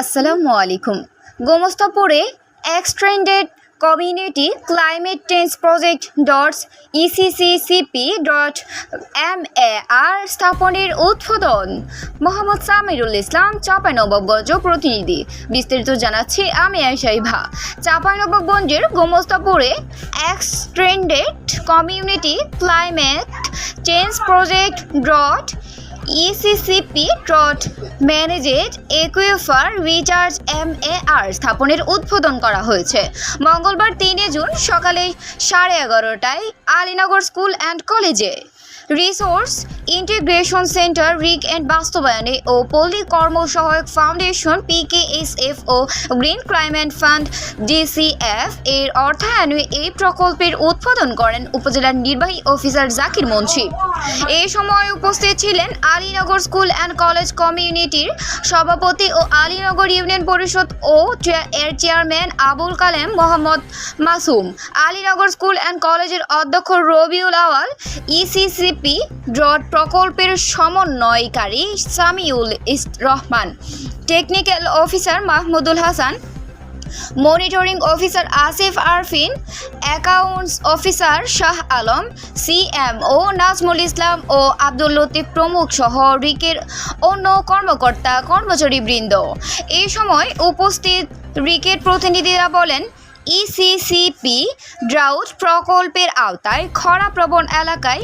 আসসালামু আলাইকুম। গোমস্তাপুরে extended community climate change project dot ECCCP dot M A R স্থাপনের উদ্বোধন। মোহাম্মদ সামিরুল ইসলাম, চাঁপাইনবাবগঞ্জ প্রতিনিধি। বিস্তারিত জানাচ্ছি আমি আয়সাইভা চাঁপাইনবাবগঞ্জের গোমস্তাপুরে extended community climate change project dot ECCP Trott managed aquifer recharge M R স্থাপনের উদ্বোধন করা হয়েছে। মঙ্গলবার তিনে জুন সকালে সাড়ে এগারোটায় আলীনগর স্কুল অ্যান্ড কলেজে। Resource integration center RIC and বাস্তবায়নে ও পল্লী কর্মসহায়ক ফাউন্ডেশন পিকেএসএফ ও গ্রিন ক্লাইমেট ফান্ড ডিসিএফ এর অর্থায়নে এই প্রকল্পের উদ্বোধন করেন উপজেলার নির্বাহী অফিসার জাকির মুন্সি। এই সময় উপস্থিত ছিলেন আলীনগর স্কুল অ্যান্ড কলেজ কমিউনিটির সভাপতি ও আলীনগর ইউনিয়ন পরিষদ ও এর chairman Abul Kalem Mohammad Masum. Alinagar school and কলেজের অধ্যক্ষ রবিউল আওয়াল ইসিসিপি ডট প্রকল্পের সমন্বয়কারী Samiul Rahman technical officer Mahmudul Hasan monitoring officer Asif Arfin accounts officer Shah Alam CMO Nazmul Islam ও আব্দুল লতিফ প্রমুখ সহ রিকের অন্য কর্মকর্তা কর্মচারীবৃন্দ। এই সময় উপস্থিত রিকের প্রতিনিধিরা বলেন ইসিসিপি ড্রাউট প্রকল্পের আওতায় খরাপ্রবণ এলাকায়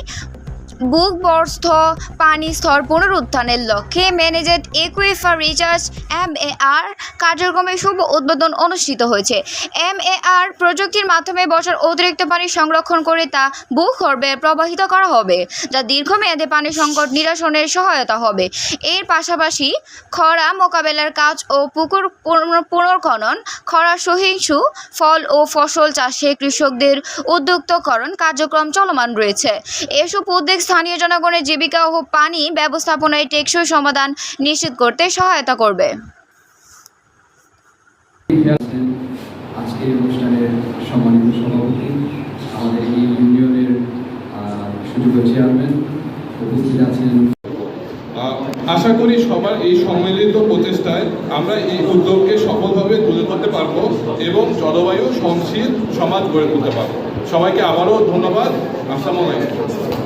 বুকবর্স্থ পানি স্তর পুনরুত্থানের লক্ষ্যে ম্যানেজেড একুইফার রিচার্জ এম এ আর কার্যক্রমের শুভ উদ্বোধন অনুষ্ঠিত হয়েছে। এম এ আর প্রযুক্তির মাধ্যমে বছর অতিরিক্ত পানি সংরক্ষণ করে তা ভূগর্ভে প্রবাহিত করা হবে, যা দীর্ঘমেয়াদে পানি সংকট নিরসনের সহায়তা হবে। এর পাশাপাশি খরা মোকাবেলার কাজ ও পুকুর পুনর- পুনর্খনন, খরা সহিংসু ফল ও ফসল চাষে কৃষকদের উদ্যুক্তকরণ কার্যক্রম চলমান রয়েছে। এসব উদ্যোগ স্থানীয় জনগণের জীবিকা ও পানি ব্যবস্থাপনায় টেকসই সমাধান নিশ্চিত করতে সহায়তা করবে। আজকের অনুষ্ঠানের সম্মানিত সভাপতি আমাদের এই ইউনিয়নের সুযোগ্য চেয়ারম্যান উপস্থিত আছেন। আশা করি সবার এই সম্মিলিত প্রচেষ্টায় আমরা এই উদ্যোগকে সফলভাবে তুলে ধরতে পারব এবং জলবায়ু সহনশীল সমাজ গড়ে তুলতে পারব। সবাইকে আবারও ধন্যবাদ। আসসালামু আলাইকুম।